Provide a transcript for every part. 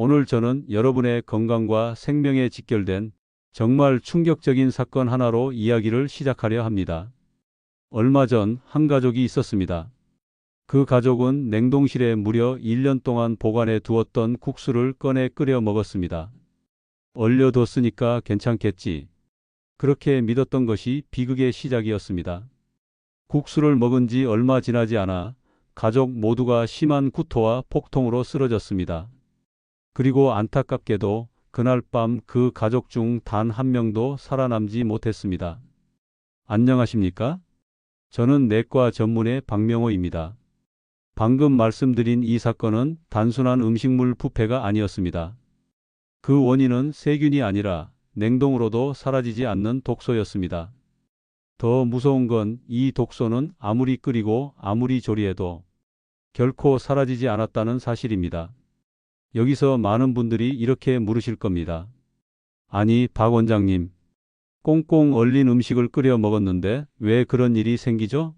오늘 저는 여러분의 건강과 생명에 직결된 정말 충격적인 사건 하나로 이야기를 시작하려 합니다. 얼마 전 한 가족이 있었습니다. 그 가족은 냉동실에 무려 1년 동안 보관해 두었던 국수를 꺼내 끓여 먹었습니다. 얼려뒀으니까 괜찮겠지. 그렇게 믿었던 것이 비극의 시작이었습니다. 국수를 먹은 지 얼마 지나지 않아 가족 모두가 심한 구토와 폭통으로 쓰러졌습니다. 그리고 안타깝게도 그날 밤 그 가족 중 단 한 명도 살아남지 못했습니다. 안녕하십니까? 저는 내과 전문의 박명호입니다. 방금 말씀드린 이 사건은 단순한 음식물 부패가 아니었습니다. 그 원인은 세균이 아니라 냉동으로도 사라지지 않는 독소였습니다. 더 무서운 건 이 독소는 아무리 끓이고 아무리 조리해도 결코 사라지지 않았다는 사실입니다. 여기서 많은 분들이 이렇게 물으실 겁니다. 아니, 박 원장님. 꽁꽁 얼린 음식을 끓여 먹었는데 왜 그런 일이 생기죠?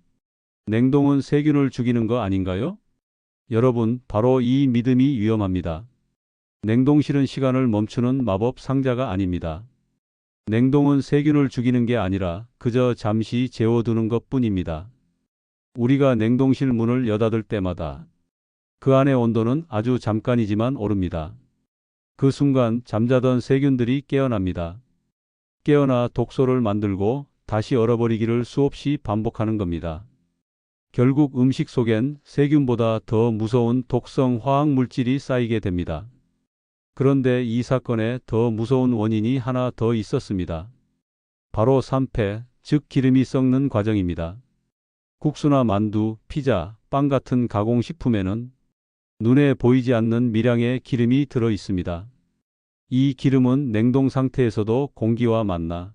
냉동은 세균을 죽이는 거 아닌가요? 여러분, 바로 이 믿음이 위험합니다. 냉동실은 시간을 멈추는 마법 상자가 아닙니다. 냉동은 세균을 죽이는 게 아니라 그저 잠시 재워두는 것 뿐입니다. 우리가 냉동실 문을 여닫을 때마다 그 안의 온도는 아주 잠깐이지만 오릅니다. 그 순간 잠자던 세균들이 깨어납니다. 깨어나 독소를 만들고 다시 얼어버리기를 수없이 반복하는 겁니다. 결국 음식 속엔 세균보다 더 무서운 독성 화학 물질이 쌓이게 됩니다. 그런데 이 사건에 더 무서운 원인이 하나 더 있었습니다. 바로 산패, 즉 기름이 썩는 과정입니다. 국수나 만두, 피자, 빵 같은 가공식품에는 눈에 보이지 않는 미량의 기름이 들어 있습니다. 이 기름은 냉동 상태에서도 공기와 만나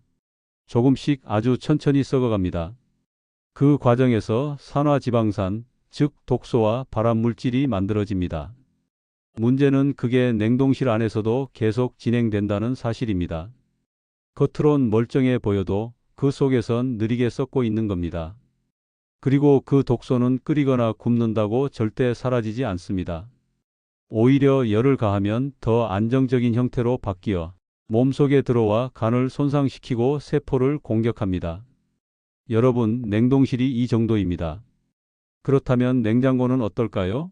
조금씩 아주 천천히 썩어갑니다. 그 과정에서 산화지방산, 즉 독소와 발암물질이 만들어집니다. 문제는 그게 냉동실 안에서도 계속 진행된다는 사실입니다. 겉으론 멀쩡해 보여도 그 속에선 느리게 썩고 있는 겁니다. 그리고 그 독소는 끓이거나 굽는다고 절대 사라지지 않습니다. 오히려 열을 가하면 더 안정적인 형태로 바뀌어 몸속에 들어와 간을 손상시키고 세포를 공격합니다. 여러분, 냉동실이 이 정도입니다. 그렇다면 냉장고는 어떨까요?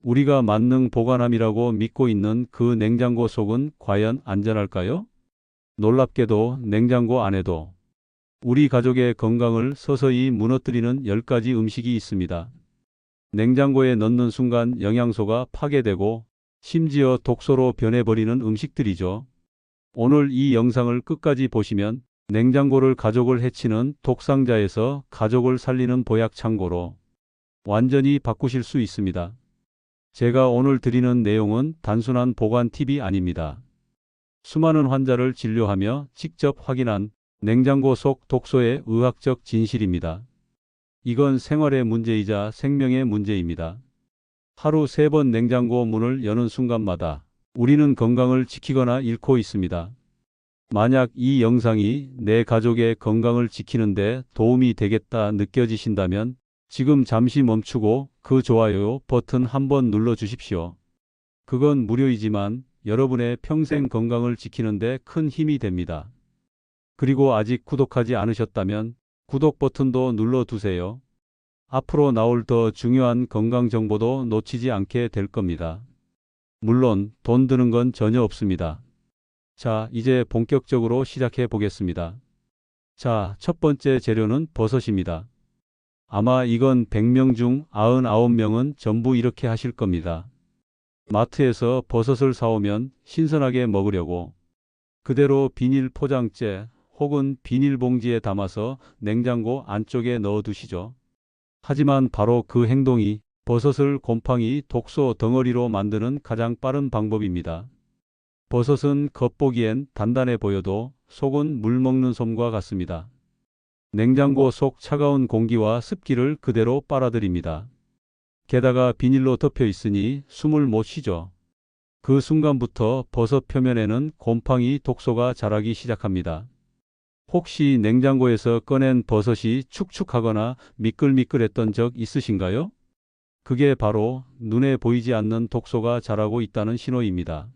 우리가 만능 보관함이라고 믿고 있는 그 냉장고 속은 과연 안전할까요? 놀랍게도 냉장고 안에도 우리 가족의 건강을 서서히 무너뜨리는 10가지 음식이 있습니다. 냉장고에 넣는 순간 영양소가 파괴되고 심지어 독소로 변해버리는 음식들이죠. 오늘 이 영상을 끝까지 보시면 냉장고를 가족을 해치는 독상자에서 가족을 살리는 보약 창고로 완전히 바꾸실 수 있습니다. 제가 오늘 드리는 내용은 단순한 보관 팁이 아닙니다. 수많은 환자를 진료하며 직접 확인한 냉장고 속 독소의 의학적 진실입니다. 이건 생활의 문제이자 생명의 문제입니다. 하루 세 번 냉장고 문을 여는 순간마다 우리는 건강을 지키거나 잃고 있습니다. 만약 이 영상이 내 가족의 건강을 지키는데 도움이 되겠다 느껴지신다면 지금 잠시 멈추고 그 좋아요 버튼 한번 눌러 주십시오. 그건 무료이지만 여러분의 평생 건강을 지키는데 큰 힘이 됩니다. 그리고 아직 구독하지 않으셨다면 구독 버튼도 눌러 두세요. 앞으로 나올 더 중요한 건강 정보도 놓치지 않게 될 겁니다. 물론 돈 드는 건 전혀 없습니다. 자, 이제 본격적으로 시작해 보겠습니다. 자, 첫 번째 재료는 버섯입니다. 아마 이건 100명 중 99명은 전부 이렇게 하실 겁니다. 마트에서 버섯을 사오면 신선하게 먹으려고 그대로 비닐 포장재 혹은 비닐봉지에 담아서 냉장고 안쪽에 넣어 두시죠. 하지만 바로 그 행동이 버섯을 곰팡이 독소 덩어리로 만드는 가장 빠른 방법입니다. 버섯은 겉보기엔 단단해 보여도 속은 물 먹는 솜과 같습니다. 냉장고 속 차가운 공기와 습기를 그대로 빨아들입니다. 게다가 비닐로 덮여 있으니 숨을 못 쉬죠. 그 순간부터 버섯 표면에는 곰팡이 독소가 자라기 시작합니다. 혹시 냉장고에서 꺼낸 버섯이 축축하거나 미끌미끌했던 적 있으신가요? 그게 바로 눈에 보이지 않는 독소가 자라고 있다는 신호입니다.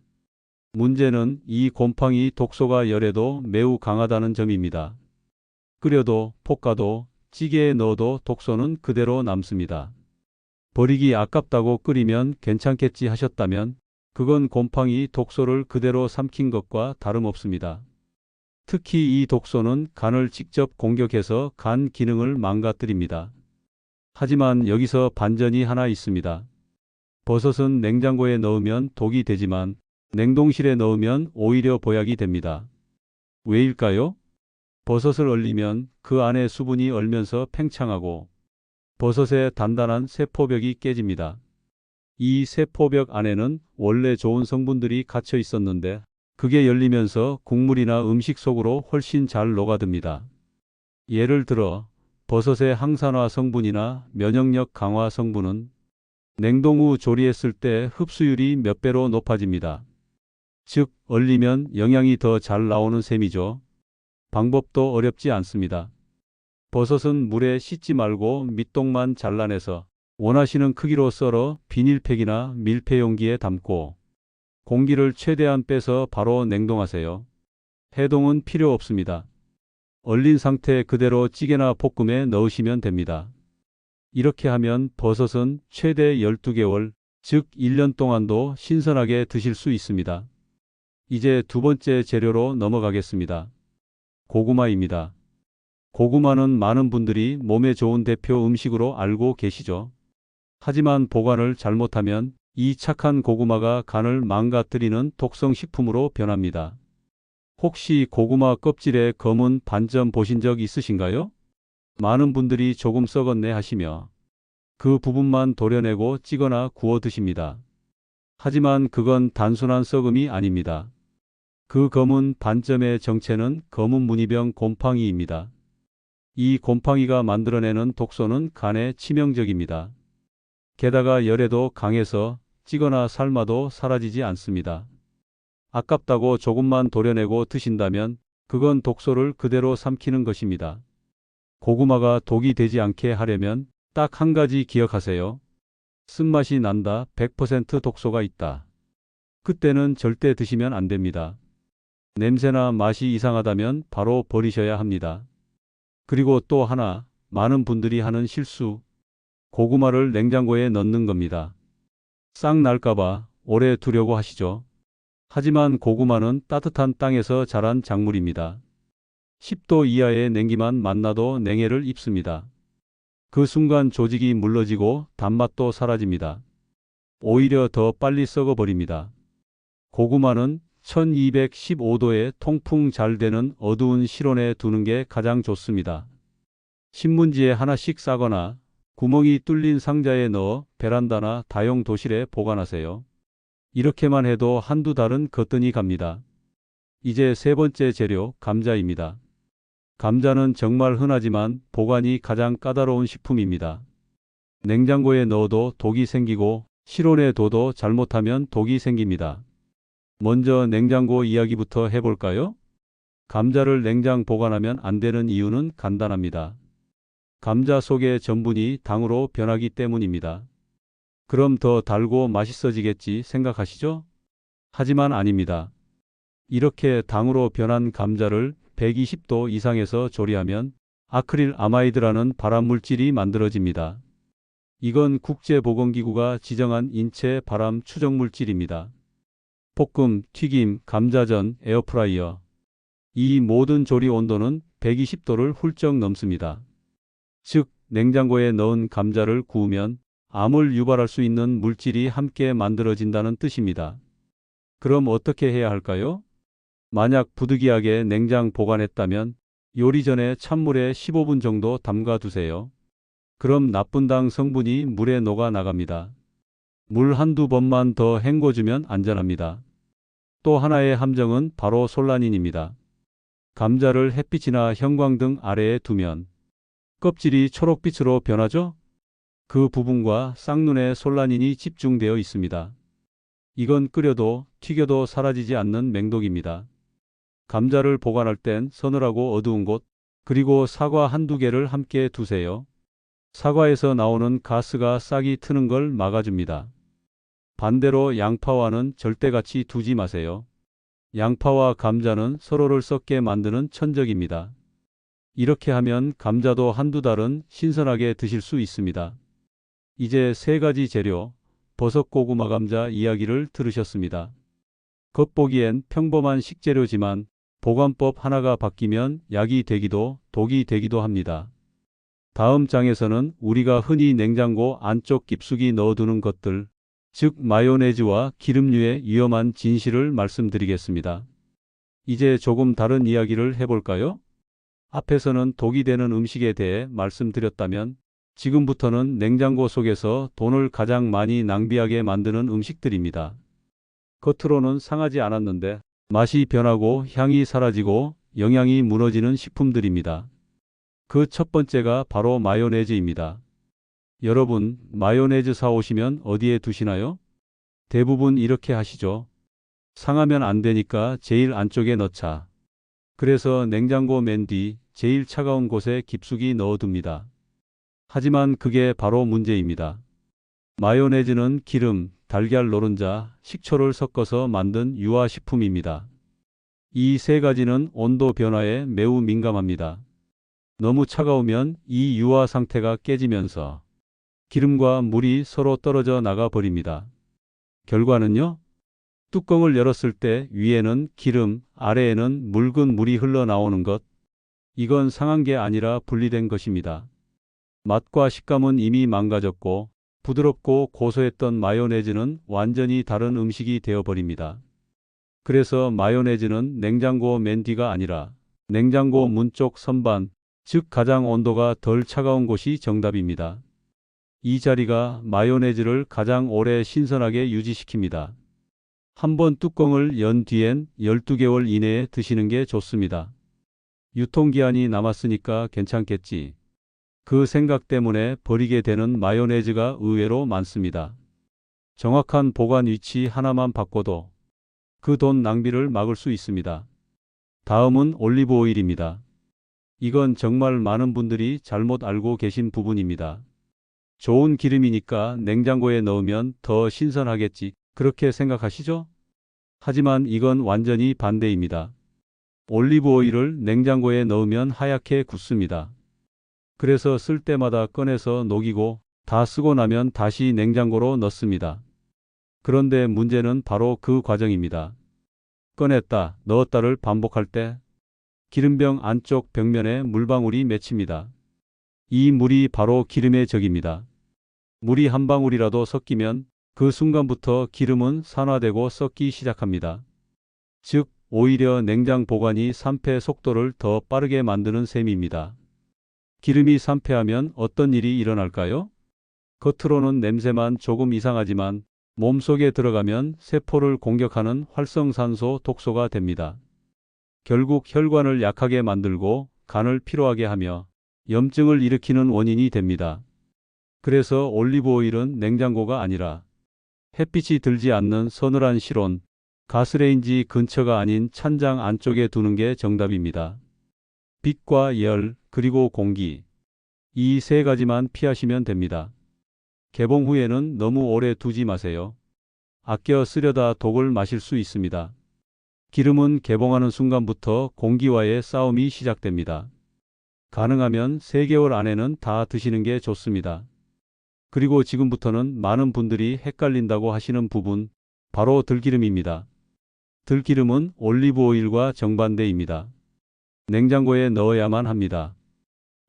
문제는 이 곰팡이 독소가 열에도 매우 강하다는 점입니다. 끓여도 볶아도 찌개에 넣어도 독소는 그대로 남습니다. 버리기 아깝다고 끓이면 괜찮겠지 하셨다면 그건 곰팡이 독소를 그대로 삼킨 것과 다름없습니다. 특히 이 독소는 간을 직접 공격해서 간 기능을 망가뜨립니다. 하지만 여기서 반전이 하나 있습니다. 버섯은 냉장고에 넣으면 독이 되지만 냉동실에 넣으면 오히려 보약이 됩니다. 왜일까요? 버섯을 얼리면 그 안에 수분이 얼면서 팽창하고 버섯의 단단한 세포벽이 깨집니다. 이 세포벽 안에는 원래 좋은 성분들이 갇혀 있었는데 그게 열리면서 국물이나 음식 속으로 훨씬 잘 녹아듭니다. 예를 들어 버섯의 항산화 성분이나 면역력 강화 성분은 냉동 후 조리했을 때 흡수율이 몇 배로 높아집니다. 즉, 얼리면 영양이 더 잘 나오는 셈이죠. 방법도 어렵지 않습니다. 버섯은 물에 씻지 말고 밑동만 잘라내서 원하시는 크기로 썰어 비닐팩이나 밀폐 용기에 담고 공기를 최대한 빼서 바로 냉동하세요. 해동은 필요 없습니다. 얼린 상태 그대로 찌개나 볶음에 넣으시면 됩니다. 이렇게 하면 버섯은 최대 12개월, 즉 1년 동안도 신선하게 드실 수 있습니다. 이제 두 번째 재료로 넘어가겠습니다. 고구마입니다. 고구마는 많은 분들이 몸에 좋은 대표 음식으로 알고 계시죠. 하지만 보관을 잘못하면 이 착한 고구마가 간을 망가뜨리는 독성 식품으로 변합니다. 혹시 고구마 껍질에 검은 반점 보신 적 있으신가요? 많은 분들이 조금 썩었네 하시며 그 부분만 도려내고 찌거나 구워 드십니다. 하지만 그건 단순한 썩음이 아닙니다. 그 검은 반점의 정체는 검은 무늬병 곰팡이입니다. 이 곰팡이가 만들어내는 독소는 간에 치명적입니다. 게다가 열에도 강해서 찌거나 삶아도 사라지지 않습니다. 아깝다고 조금만 도려내고 드신다면 그건 독소를 그대로 삼키는 것입니다. 고구마가 독이 되지 않게 하려면 딱 한 가지 기억하세요. 쓴맛이 난다. 100% 독소가 있다. 그때는 절대 드시면 안 됩니다. 냄새나 맛이 이상하다면 바로 버리셔야 합니다. 그리고 또 하나, 많은 분들이 하는 실수. 고구마를 냉장고에 넣는 겁니다. 싹 날까봐 오래 두려고 하시죠. 하지만 고구마는 따뜻한 땅에서 자란 작물입니다. 10도 이하의 냉기만 만나도 냉해를 입습니다. 그 순간 조직이 물러지고 단맛도 사라집니다. 오히려 더 빨리 썩어버립니다. 고구마는 1215도에 통풍 잘 되는 어두운 실온에 두는 게 가장 좋습니다. 신문지에 하나씩 싸거나 구멍이 뚫린 상자에 넣어 베란다나 다용 도실에 보관하세요. 이렇게만 해도 한두 달은 거뜬히 갑니다. 이제 세 번째 재료, 감자입니다. 감자는 정말 흔하지만 보관이 가장 까다로운 식품입니다. 냉장고에 넣어도 독이 생기고 실온에 둬도 잘못하면 독이 생깁니다. 먼저 냉장고 이야기부터 해볼까요? 감자를 냉장 보관하면 안 되는 이유는 간단합니다. 감자 속의 전분이 당으로 변하기 때문입니다. 그럼 더 달고 맛있어지겠지 생각하시죠? 하지만 아닙니다. 이렇게 당으로 변한 감자를 120도 이상에서 조리하면 아크릴 아마이드라는 발암 물질이 만들어집니다. 이건 국제보건기구가 지정한 인체 발암 추정 물질입니다. 볶음, 튀김, 감자전, 에어프라이어. 이 모든 조리 온도는 120도를 훌쩍 넘습니다. 즉, 냉장고에 넣은 감자를 구우면 암을 유발할 수 있는 물질이 함께 만들어진다는 뜻입니다. 그럼 어떻게 해야 할까요? 만약 부득이하게 냉장 보관했다면 요리 전에 찬물에 15분 정도 담가 두세요. 그럼 나쁜 당 성분이 물에 녹아 나갑니다. 물 한두 번만 더 헹궈주면 안전합니다. 또 하나의 함정은 바로 솔라닌입니다. 감자를 햇빛이나 형광등 아래에 두면 껍질이 초록빛으로 변하죠? 그 부분과 쌍눈에 솔라닌이 집중되어 있습니다. 이건 끓여도 튀겨도 사라지지 않는 맹독입니다. 감자를 보관할 땐 서늘하고 어두운 곳, 그리고 사과 한두 개를 함께 두세요. 사과에서 나오는 가스가 싹이 트는 걸 막아줍니다. 반대로 양파와는 절대 같이 두지 마세요. 양파와 감자는 서로를 썩게 만드는 천적입니다. 이렇게 하면 감자도 한두 달은 신선하게 드실 수 있습니다. 이제 세 가지 재료, 버섯 고구마 감자 이야기를 들으셨습니다. 겉보기엔 평범한 식재료지만 보관법 하나가 바뀌면 약이 되기도 독이 되기도 합니다. 다음 장에서는 우리가 흔히 냉장고 안쪽 깊숙이 넣어두는 것들, 즉 마요네즈와 기름류의 위험한 진실을 말씀드리겠습니다. 이제 조금 다른 이야기를 해볼까요? 앞에서는 독이 되는 음식에 대해 말씀드렸다면 지금부터는 냉장고 속에서 돈을 가장 많이 낭비하게 만드는 음식들입니다. 겉으로는 상하지 않았는데 맛이 변하고 향이 사라지고 영양이 무너지는 식품들입니다. 그 첫 번째가 바로 마요네즈입니다. 여러분, 마요네즈 사오시면 어디에 두시나요? 대부분 이렇게 하시죠. 상하면 안 되니까 제일 안쪽에 넣자. 그래서 냉장고 맨 뒤 제일 차가운 곳에 깊숙이 넣어둡니다. 하지만 그게 바로 문제입니다. 마요네즈는 기름, 달걀 노른자, 식초를 섞어서 만든 유화식품입니다. 이 세 가지는 온도 변화에 매우 민감합니다. 너무 차가우면 이 유화 상태가 깨지면서 기름과 물이 서로 떨어져 나가 버립니다. 결과는요? 뚜껑을 열었을 때 위에는 기름, 아래에는 묽은 물이 흘러나오는 것. 이건 상한 게 아니라 분리된 것입니다. 맛과 식감은 이미 망가졌고 부드럽고 고소했던 마요네즈는 완전히 다른 음식이 되어버립니다. 그래서 마요네즈는 냉장고 맨 뒤가 아니라 냉장고 문 쪽 선반, 즉 가장 온도가 덜 차가운 곳이 정답입니다. 이 자리가 마요네즈를 가장 오래 신선하게 유지시킵니다. 한번 뚜껑을 연 뒤엔 12개월 이내에 드시는 게 좋습니다. 유통기한이 남았으니까 괜찮겠지. 그 생각 때문에 버리게 되는 마요네즈가 의외로 많습니다. 정확한 보관 위치 하나만 바꿔도 그 돈 낭비를 막을 수 있습니다. 다음은 올리브 오일입니다. 이건 정말 많은 분들이 잘못 알고 계신 부분입니다. 좋은 기름이니까 냉장고에 넣으면 더 신선하겠지. 그렇게 생각하시죠? 하지만 이건 완전히 반대입니다. 올리브 오일을 냉장고에 넣으면 하얗게 굳습니다. 그래서 쓸 때마다 꺼내서 녹이고 다 쓰고 나면 다시 냉장고로 넣습니다. 그런데 문제는 바로 그 과정입니다. 꺼냈다, 넣었다를 반복할 때 기름병 안쪽 벽면에 물방울이 맺힙니다. 이 물이 바로 기름의 적입니다. 물이 한 방울이라도 섞이면 그 순간부터 기름은 산화되고 썩기 시작합니다. 즉, 오히려 냉장 보관이 산패 속도를 더 빠르게 만드는 셈입니다. 기름이 산패하면 어떤 일이 일어날까요? 겉으로는 냄새만 조금 이상하지만 몸속에 들어가면 세포를 공격하는 활성산소 독소가 됩니다. 결국 혈관을 약하게 만들고 간을 피로하게 하며 염증을 일으키는 원인이 됩니다. 그래서 올리브 오일은 냉장고가 아니라 햇빛이 들지 않는 서늘한 실온, 가스레인지 근처가 아닌 찬장 안쪽에 두는 게 정답입니다. 빛과 열, 그리고 공기. 이 세 가지만 피하시면 됩니다. 개봉 후에는 너무 오래 두지 마세요. 아껴 쓰려다 독을 마실 수 있습니다. 기름은 개봉하는 순간부터 공기와의 싸움이 시작됩니다. 가능하면 3개월 안에는 다 드시는 게 좋습니다. 그리고 지금부터는 많은 분들이 헷갈린다고 하시는 부분, 바로 들기름입니다. 들기름은 올리브 오일과 정반대입니다. 냉장고에 넣어야만 합니다.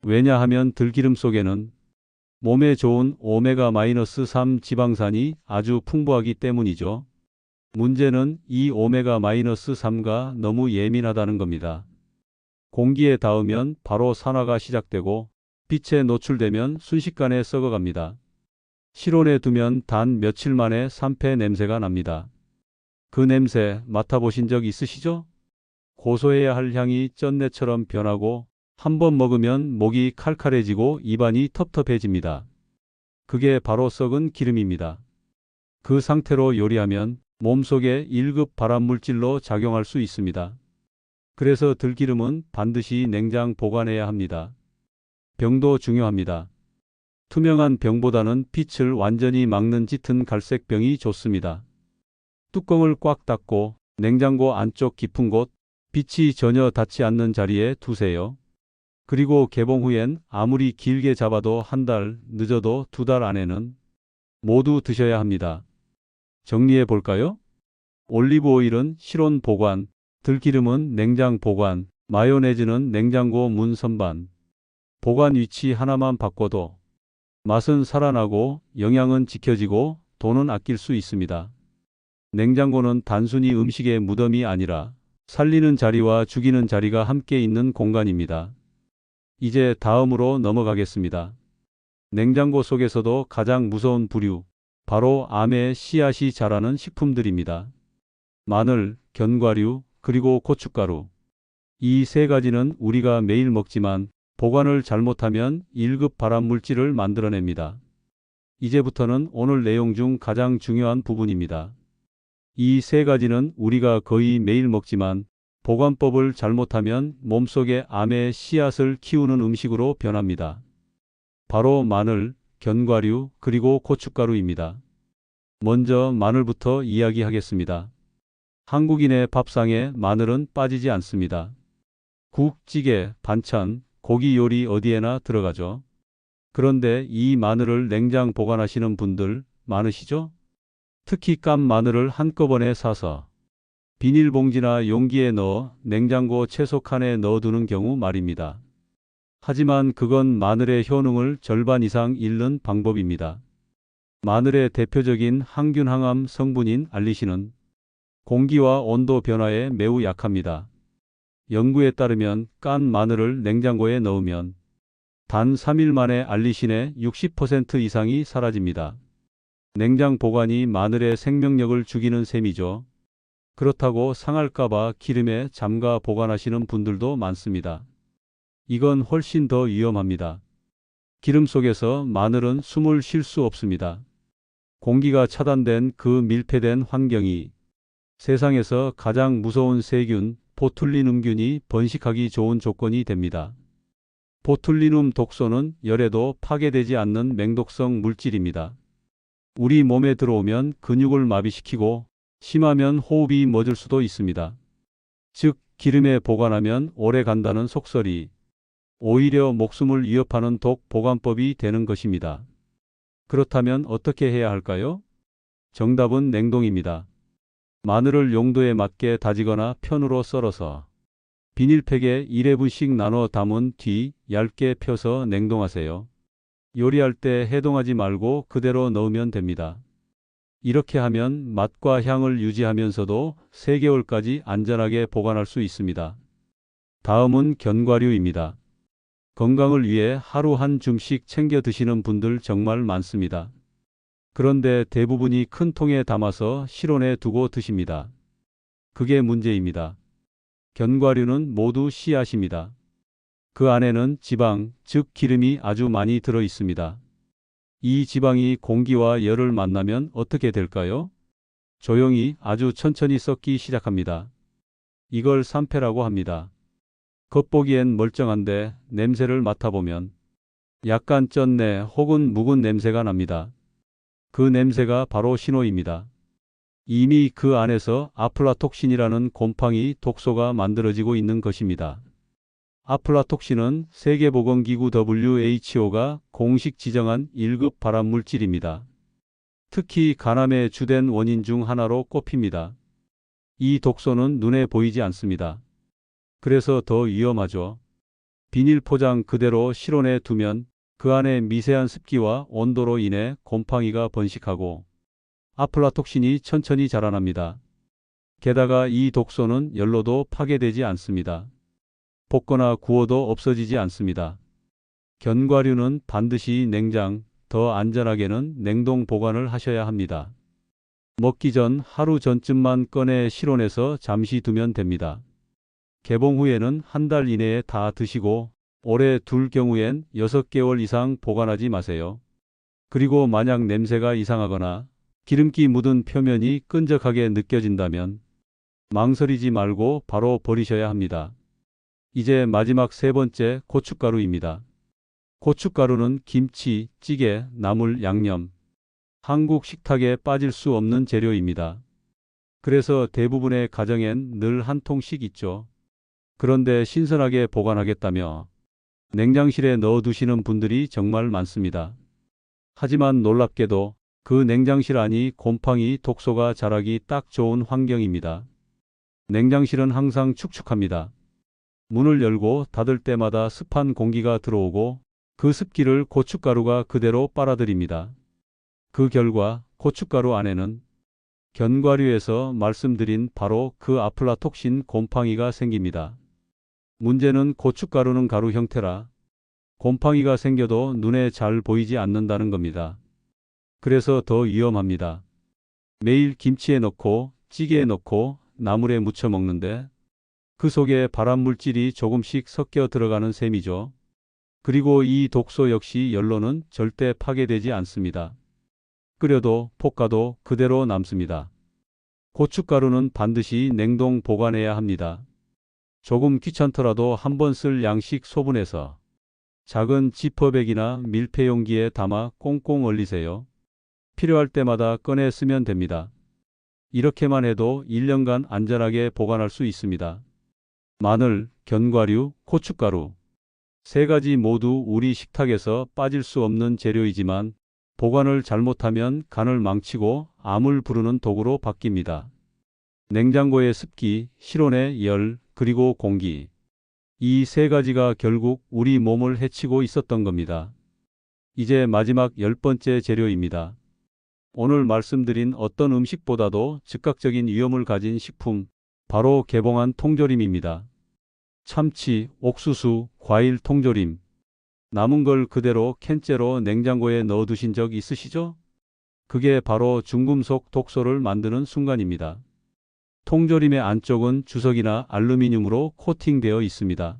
왜냐하면 들기름 속에는 몸에 좋은 오메가-3 지방산이 아주 풍부하기 때문이죠. 문제는 이 오메가-3가 너무 예민하다는 겁니다. 공기에 닿으면 바로 산화가 시작되고 빛에 노출되면 순식간에 썩어갑니다. 실온에 두면 단 며칠 만에 산패 냄새가 납니다. 그 냄새 맡아보신 적 있으시죠? 고소해야 할 향이 쩐내처럼 변하고 한 번 먹으면 목이 칼칼해지고 입안이 텁텁해집니다. 그게 바로 썩은 기름입니다. 그 상태로 요리하면 몸속에 1급 발암물질로 작용할 수 있습니다. 그래서 들기름은 반드시 냉장 보관해야 합니다. 병도 중요합니다. 투명한 병보다는 빛을 완전히 막는 짙은 갈색 병이 좋습니다. 뚜껑을 꽉 닫고 냉장고 안쪽 깊은 곳, 빛이 전혀 닿지 않는 자리에 두세요. 그리고 개봉 후엔 아무리 길게 잡아도 한 달, 늦어도 두 달 안에는 모두 드셔야 합니다. 정리해 볼까요? 올리브 오일은 실온 보관, 들기름은 냉장 보관, 마요네즈는 냉장고 문 선반. 보관 위치 하나만 바꿔도 맛은 살아나고 영양은 지켜지고 돈은 아낄 수 있습니다. 냉장고는 단순히 음식의 무덤이 아니라 살리는 자리와 죽이는 자리가 함께 있는 공간입니다. 이제 다음으로 넘어가겠습니다. 냉장고 속에서도 가장 무서운 부류, 바로 암의 씨앗이 자라는 식품들입니다. 마늘, 견과류, 그리고 고춧가루. 이 세 가지는 우리가 매일 먹지만 보관을 잘못하면 1급 발암 물질을 만들어냅니다. 이제부터는 오늘 내용 중 가장 중요한 부분입니다. 이 세 가지는 우리가 거의 매일 먹지만 보관법을 잘못하면 몸속에 암의 씨앗을 키우는 음식으로 변합니다. 바로 마늘, 견과류, 그리고 고춧가루입니다. 먼저 마늘부터 이야기하겠습니다. 한국인의 밥상에 마늘은 빠지지 않습니다. 국, 찌개, 반찬, 고기 요리 어디에나 들어가죠. 그런데 이 마늘을 냉장 보관하시는 분들 많으시죠? 특히 깐 마늘을 한꺼번에 사서 비닐봉지나 용기에 넣어 냉장고 채소 칸에 넣어두는 경우 말입니다. 하지만 그건 마늘의 효능을 절반 이상 잃는 방법입니다. 마늘의 대표적인 항균 항암 성분인 알리신은 공기와 온도 변화에 매우 약합니다. 연구에 따르면 깐 마늘을 냉장고에 넣으면 단 3일 만에 알리신의 60% 이상이 사라집니다. 냉장 보관이 마늘의 생명력을 죽이는 셈이죠. 그렇다고 상할까봐 기름에 잠가 보관하시는 분들도 많습니다. 이건 훨씬 더 위험합니다. 기름 속에서 마늘은 숨을 쉴 수 없습니다. 공기가 차단된 그 밀폐된 환경이 세상에서 가장 무서운 세균, 보툴리눔균이 번식하기 좋은 조건이 됩니다. 보툴리눔 독소는 열에도 파괴되지 않는 맹독성 물질입니다. 우리 몸에 들어오면 근육을 마비시키고 심하면 호흡이 멎을 수도 있습니다. 즉, 기름에 보관하면 오래 간다는 속설이 오히려 목숨을 위협하는 독 보관법이 되는 것입니다. 그렇다면 어떻게 해야 할까요? 정답은 냉동입니다. 마늘을 용도에 맞게 다지거나 편으로 썰어서 비닐팩에 1회분씩 나눠 담은 뒤 얇게 펴서 냉동하세요. 요리할 때 해동하지 말고 그대로 넣으면 됩니다. 이렇게 하면 맛과 향을 유지하면서도 3개월까지 안전하게 보관할 수 있습니다. 다음은 견과류입니다. 건강을 위해 하루 한 줌씩 챙겨 드시는 분들 정말 많습니다. 그런데 대부분이 큰 통에 담아서 실온에 두고 드십니다. 그게 문제입니다. 견과류는 모두 씨앗입니다. 그 안에는 지방, 즉 기름이 아주 많이 들어 있습니다. 이 지방이 공기와 열을 만나면 어떻게 될까요? 조용히 아주 천천히 썩기 시작합니다. 이걸 산패라고 합니다. 겉보기엔 멀쩡한데 냄새를 맡아보면 약간 쩐내 혹은 묵은 냄새가 납니다. 그 냄새가 바로 신호입니다. 이미 그 안에서 아플라톡신이라는 곰팡이 독소가 만들어지고 있는 것입니다. 아플라톡신은 세계보건기구 WHO가 공식 지정한 1급 발암물질입니다. 특히 간암의 주된 원인 중 하나로 꼽힙니다. 이 독소는 눈에 보이지 않습니다. 그래서 더 위험하죠. 비닐 포장 그대로 실온에 두면 그 안에 미세한 습기와 온도로 인해 곰팡이가 번식하고 아플라톡신이 천천히 자라납니다. 게다가 이 독소는 열로도 파괴되지 않습니다. 볶거나 구워도 없어지지 않습니다. 견과류는 반드시 냉장, 더 안전하게는 냉동 보관을 하셔야 합니다. 먹기 전 하루 전쯤만 꺼내 실온에서 잠시 두면 됩니다. 개봉 후에는 한 달 이내에 다 드시고 오래 둘 경우엔 6개월 이상 보관하지 마세요. 그리고 만약 냄새가 이상하거나 기름기 묻은 표면이 끈적하게 느껴진다면 망설이지 말고 바로 버리셔야 합니다. 이제 마지막 세 번째 고춧가루입니다. 고춧가루는 김치, 찌개, 나물, 양념, 한국 식탁에 빠질 수 없는 재료입니다. 그래서 대부분의 가정엔 늘 한 통씩 있죠. 그런데 신선하게 보관하겠다며 냉장실에 넣어 두시는 분들이 정말 많습니다. 하지만 놀랍게도 그 냉장실 안이 곰팡이 독소가 자라기 딱 좋은 환경입니다. 냉장실은 항상 축축합니다. 문을 열고 닫을 때마다 습한 공기가 들어오고 그 습기를 고춧가루가 그대로 빨아들입니다. 그 결과 고춧가루 안에는 견과류에서 말씀드린 바로 그 아플라톡신 곰팡이가 생깁니다. 문제는 고춧가루는 가루 형태라 곰팡이가 생겨도 눈에 잘 보이지 않는다는 겁니다. 그래서 더 위험합니다. 매일 김치에 넣고 찌개에 넣고 나물에 무쳐 먹는데 그 속에 발암 물질이 조금씩 섞여 들어가는 셈이죠. 그리고 이 독소 역시 열로는 절대 파괴되지 않습니다. 끓여도 볶아도 그대로 남습니다. 고춧가루는 반드시 냉동 보관해야 합니다. 조금 귀찮더라도 한 번 쓸 양씩 소분해서 작은 지퍼백이나 밀폐 용기에 담아 꽁꽁 얼리세요. 필요할 때마다 꺼내 쓰면 됩니다. 이렇게만 해도 1년간 안전하게 보관할 수 있습니다. 마늘, 견과류, 고춧가루. 세 가지 모두 우리 식탁에서 빠질 수 없는 재료이지만 보관을 잘못하면 간을 망치고 암을 부르는 도구로 바뀝니다. 냉장고의 습기, 실온의 열, 그리고 공기. 이 세 가지가 결국 우리 몸을 해치고 있었던 겁니다. 이제 마지막 열 번째 재료입니다. 오늘 말씀드린 어떤 음식보다도 즉각적인 위험을 가진 식품, 바로 개봉한 통조림입니다. 참치, 옥수수, 과일 통조림. 남은 걸 그대로 캔째로 냉장고에 넣어 두신 적 있으시죠? 그게 바로 중금속 독소를 만드는 순간입니다. 통조림의 안쪽은 주석이나 알루미늄으로 코팅되어 있습니다.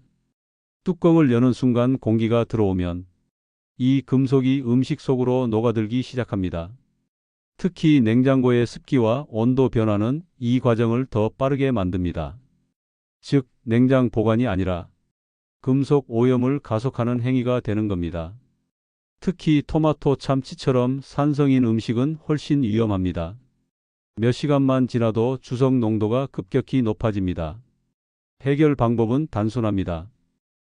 뚜껑을 여는 순간 공기가 들어오면 이 금속이 음식 속으로 녹아들기 시작합니다. 특히 냉장고의 습기와 온도 변화는 이 과정을 더 빠르게 만듭니다. 즉, 냉장 보관이 아니라 금속 오염을 가속하는 행위가 되는 겁니다. 특히 토마토 참치처럼 산성인 음식은 훨씬 위험합니다. 몇 시간만 지나도 주석 농도가 급격히 높아집니다. 해결 방법은 단순합니다.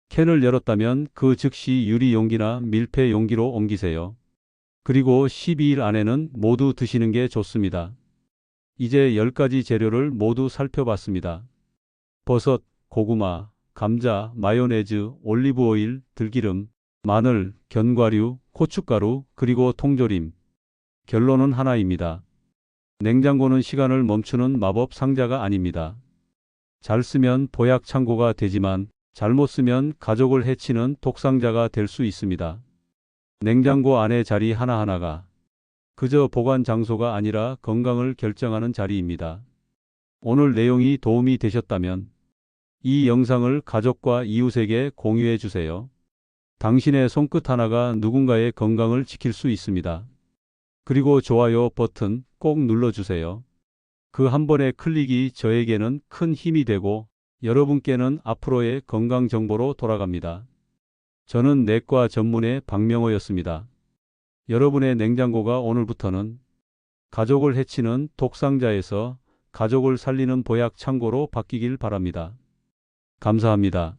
캔을 열었다면 그 즉시 유리 용기나 밀폐 용기로 옮기세요. 그리고 12일 안에는 모두 드시는 게 좋습니다. 이제 10가지 재료를 모두 살펴봤습니다. 버섯, 고구마, 감자, 마요네즈, 올리브오일, 들기름, 마늘, 견과류, 고춧가루, 그리고 통조림. 결론은 하나입니다. 냉장고는 시간을 멈추는 마법 상자가 아닙니다. 잘 쓰면 보약 창고가 되지만 잘못 쓰면 가족을 해치는 독상자가 될 수 있습니다. 냉장고 안의 자리 하나하나가 그저 보관 장소가 아니라 건강을 결정하는 자리입니다. 오늘 내용이 도움이 되셨다면 이 영상을 가족과 이웃에게 공유해 주세요. 당신의 손끝 하나가 누군가의 건강을 지킬 수 있습니다. 그리고 좋아요 버튼 꼭 눌러주세요. 그 한 번의 클릭이 저에게는 큰 힘이 되고 여러분께는 앞으로의 건강 정보로 돌아갑니다. 저는 내과 전문의 박명호였습니다. 여러분의 냉장고가 오늘부터는 가족을 해치는 독상자에서 가족을 살리는 보약 창고로 바뀌길 바랍니다. 감사합니다.